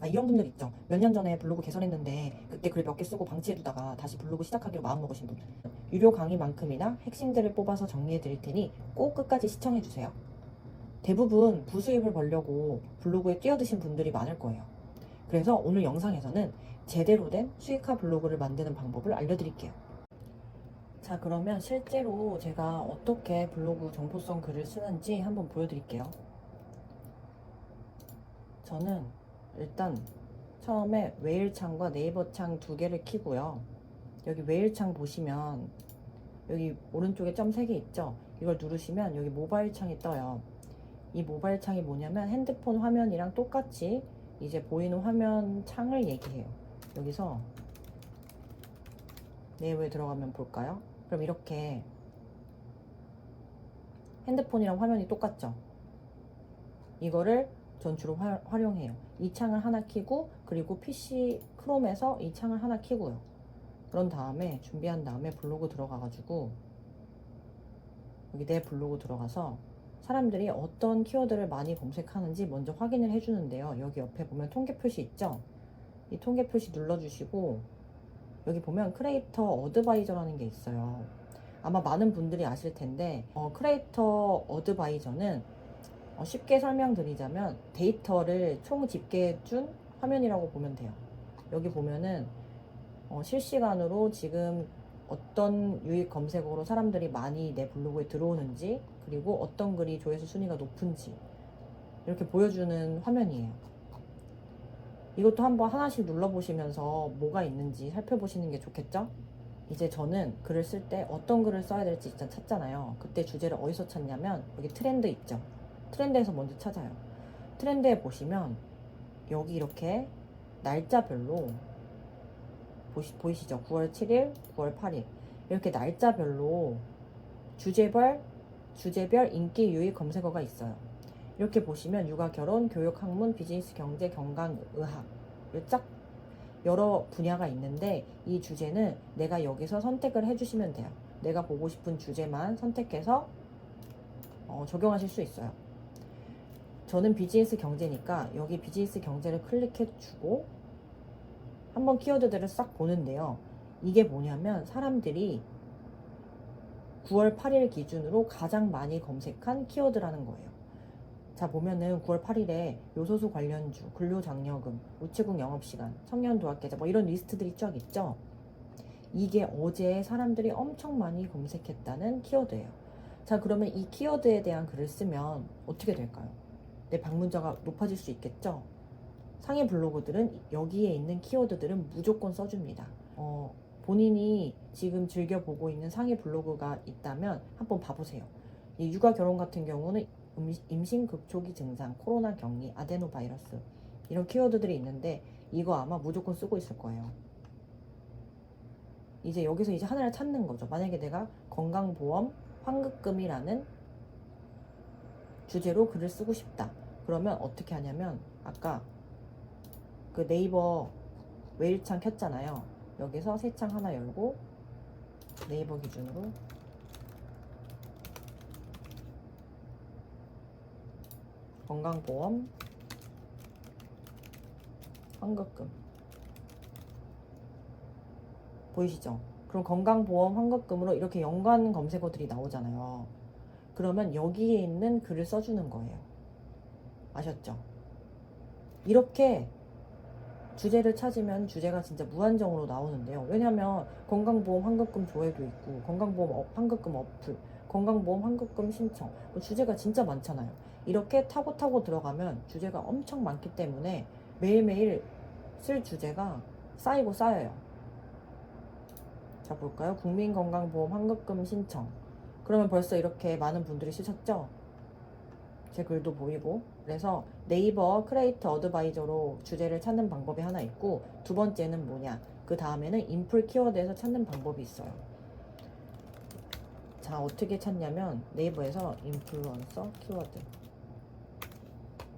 아, 이런 분들 있죠. 몇 년 전에 블로그 개설했는데 그때 글 몇 개 쓰고 방치해두다가 다시 블로그 시작하기로 마음먹으신 분. 유료 강의만큼이나 핵심들을 뽑아서 정리해 드릴 테니 꼭 끝까지 시청해 주세요. 대부분 부수입을 벌려고 블로그에 뛰어드신 분들이 많을 거예요. 그래서 오늘 영상에서는 제대로 된 수익화 블로그를 만드는 방법을 알려드릴게요. 자, 그러면 실제로 제가 어떻게 블로그 정보성 글을 쓰는지 한번 보여드릴게요. 저는 일단 처음에 웨일창과 네이버 창 두 개를 키고요. 여기 웨일창 보시면 여기 오른쪽에 점 3개 있죠? 이걸 누르시면 여기 모바일 창이 떠요. 이 모바일 창이 뭐냐면 핸드폰 화면이랑 똑같이 이제 보이는 화면 창을 얘기해요. 여기서 네이버에 들어가면 볼까요? 그럼 이렇게 핸드폰이랑 화면이 똑같죠? 이거를 전 주로 화, 활용해요. 이 창을 하나 키고 그리고 PC 크롬에서 이 창을 하나 키고요. 그런 다음에 준비한 다음에 블로그 들어가가지고 여기 내 블로그 들어가서 사람들이 어떤 키워드를 많이 검색하는지 먼저 확인을 해주는데요. 여기 옆에 보면 통계 표시 있죠? 이 통계 표시 눌러주시고 여기 보면 크리에이터 어드바이저라는 게 있어요. 아마 많은 분들이 아실 텐데 어, 크리에이터 어드바이저는 어, 쉽게 설명드리자면 데이터를 총 집계해준 화면이라고 보면 돼요. 여기 보면은 어, 실시간으로 지금 어떤 유익 검색어로 사람들이 많이 내 블로그에 들어오는지 그리고 어떤 글이 조회수 순위가 높은지 이렇게 보여주는 화면이에요. 이것도 한번 하나씩 눌러보시면서 뭐가 있는지 살펴보시는 게 좋겠죠? 이제 저는 글을 쓸 때 어떤 글을 써야 될지 일단 찾잖아요. 그때 주제를 어디서 찾냐면 여기 트렌드 있죠? 트렌드에서 먼저 찾아요. 트렌드에 보시면 여기 이렇게 날짜별로 보시, 보이시죠? 9월 7일, 9월 8일 이렇게 날짜별로 주제별 주제별 인기 유익 검색어가 있어요. 이렇게 보시면 육아, 결혼, 교육, 학문, 비즈니스, 경제, 건강, 의학 쫙 여러 분야가 있는데 이 주제는 내가 여기서 선택을 해주시면 돼요. 내가 보고 싶은 주제만 선택해서 어, 적용하실 수 있어요. 저는 비즈니스 경제니까 여기 비즈니스 경제를 클릭해 주고 한번 키워드들을 싹 보는데요. 이게 뭐냐면 사람들이 9월 8일 기준으로 가장 많이 검색한 키워드라는 거예요. 자, 보면은 9월 8일에 요소수 관련주, 근로장려금, 우체국 영업시간, 청년도학계좌 뭐 이런 리스트들이 쫙 있죠. 이게 어제 사람들이 엄청 많이 검색했다는 키워드예요. 자, 그러면 이 키워드에 대한 글을 쓰면 어떻게 될까요? 내 방문자가 높아질 수 있겠죠? 상위 블로그들은 여기에 있는 키워드들은 무조건 써줍니다. 어, 본인이 지금 즐겨보고 있는 상위 블로그가 있다면 한번 봐보세요. 이 육아 결혼 같은 경우는 음- 임신 극초기 증상, 코로나 격리, 아데노 바이러스 이런 키워드들이 있는데 이거 아마 무조건 쓰고 있을 거예요. 이제 여기서 이제 하나를 찾는 거죠. 만약에 내가 건강보험 환급금이라는 주제로 글을 쓰고 싶다. 그러면 어떻게 하냐면 아까 그 네이버 웨일창 켰잖아요. 여기서 새 창 하나 열고 네이버 기준으로 건강보험 환급금 보이시죠? 그럼 건강보험 환급금으로 이렇게 연관 검색어들이 나오잖아요. 그러면 여기에 있는 글을 써주는 거예요. 아셨죠? 이렇게 주제를 찾으면 주제가 진짜 무한정으로 나오는데요. 왜냐하면 건강보험 환급금 조회도 있고 건강보험 업, 환급금 어플, 건강보험 환급금 신청 뭐 주제가 진짜 많잖아요. 이렇게 타고 타고 들어가면 주제가 엄청 많기 때문에 매일매일 쓸 주제가 쌓이고 쌓여요. 자 볼까요? 국민건강보험 환급금 신청. 그러면 벌써 이렇게 많은 분들이 쓰셨죠? 제 글도 보이고. 그래서 네이버 크리에이터 어드바이저로 주제를 찾는 방법이 하나 있고 두 번째는 뭐냐? 그 다음에는 인풀 키워드에서 찾는 방법이 있어요. 자 어떻게 찾냐면 네이버에서 인플루언서 키워드.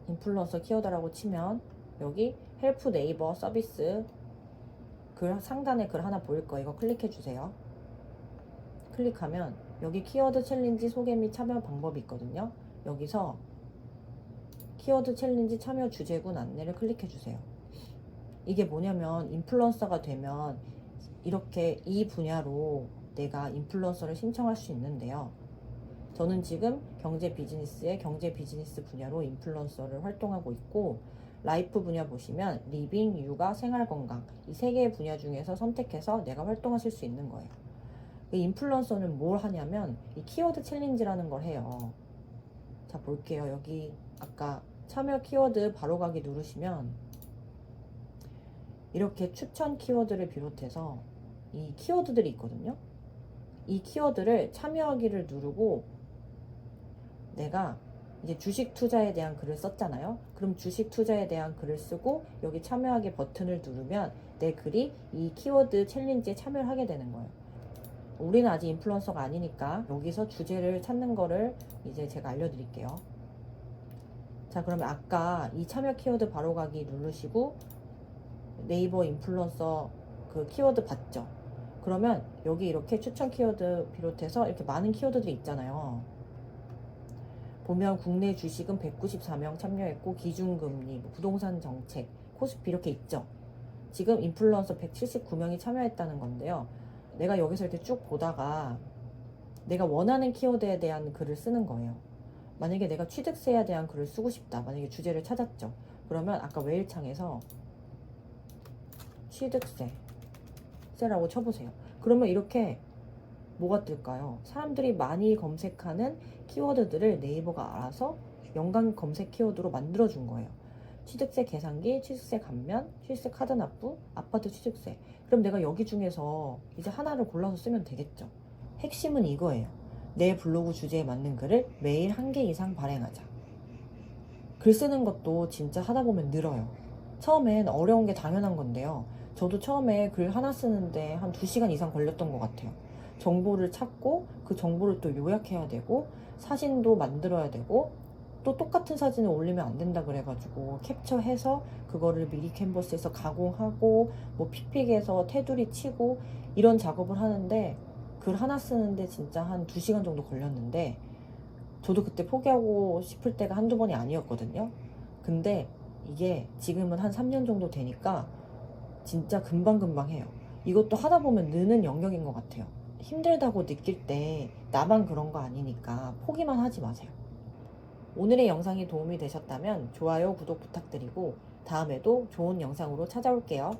인플루언서 키워드라고 치면 여기 헬프 네이버 서비스 글 상단에 글 하나 보일 거예요 이거 클릭해 주세요 클릭하면 여기 키워드 챌린지 소개 및 참여 방법이 있거든요 여기서 키워드 챌린지 참여 주제군 안내를 클릭해 주세요. 이게 뭐냐면 인플루언서가 되면 이렇게 이 분야로 내가 인플루언서를 신청할 수 있는데요. 저는 지금 경제 비즈니스의 경제 비즈니스 분야로 인플루언서를 활동하고 있고 라이프 분야 보시면 리빙, 육아, 생활 건강 이 세 개의 분야 중에서 선택해서 내가 활동하실 수 있는 거예요. 이 인플루언서는 뭘 하냐면 이 키워드 챌린지라는 걸 해요. 자 볼게요. 여기 아까 참여 키워드 바로가기 누르시면 이렇게 추천 키워드를 비롯해서 이 키워드들이 있거든요. 이 키워드를 참여하기를 누르고 내가 이제 주식 투자에 대한 글을 썼잖아요. 그럼 주식 투자에 대한 글을 쓰고 여기 참여하기 버튼을 누르면 내 글이 이 키워드 챌린지에 참여를 하게 되는 거예요. 우리는 아직 인플루언서가 아니니까 여기서 주제를 찾는 거를 이제 제가 알려드릴게요. 자, 그러면 아까 이 참여 키워드 바로 가기 누르시고 네이버 인플루언서 그 키워드 봤죠? 그러면 여기 이렇게 추천 키워드 비롯해서 이렇게 많은 키워드들이 있잖아요. 보면 국내 주식은 194명 참여했고 기준금리, 뭐 부동산 정책, 코스피 이렇게 있죠. 지금 인플루언서 179명이 참여했다는 건데요. 내가 여기서 이렇게 쭉 보다가 내가 원하는 키워드에 대한 글을 쓰는 거예요. 만약에 내가 취득세에 대한 글을 쓰고 싶다. 만약에 주제를 찾았죠. 그러면 아까 메일창에서 취득세 세라고 쳐보세요. 그러면 이렇게 뭐가 뜰까요? 사람들이 많이 검색하는 키워드들을 네이버가 알아서 연관 검색 키워드로 만들어준 거예요. 취득세 계산기, 취득세 감면, 취득세 카드 납부, 아파트 취득세. 그럼 내가 여기 중에서 이제 하나를 골라서 쓰면 되겠죠. 핵심은 이거예요. 내 블로그 주제에 맞는 글을 매일 한 개 이상 발행하자. 글 쓰는 것도 진짜 하다 보면 늘어요. 처음엔 어려운 게 당연한 건데요. 저도 처음에 글 하나 쓰는데 한 2시간 이상 걸렸던 것 같아요. 정보를 찾고 그 정보를 또 요약해야 되고 사진도 만들어야 되고 또 똑같은 사진을 올리면 안 된다 그래가지고 캡처해서 그거를 미리 캔버스에서 가공하고 뭐 픽픽에서 테두리 치고 이런 작업을 하는데 글 하나 쓰는데 진짜 한 2시간 정도 걸렸는데 저도 그때 포기하고 싶을 때가 한두 번이 아니었거든요. 근데 이게 지금은 한 3년 정도 되니까 진짜 금방금방 해요. 이것도 하다 보면 느는 영역인 것 같아요. 힘들다고 느낄 때 나만 그런 거 아니니까 포기만 하지 마세요. 오늘의 영상이 도움이 되셨다면 좋아요, 구독 부탁드리고 다음에도 좋은 영상으로 찾아올게요.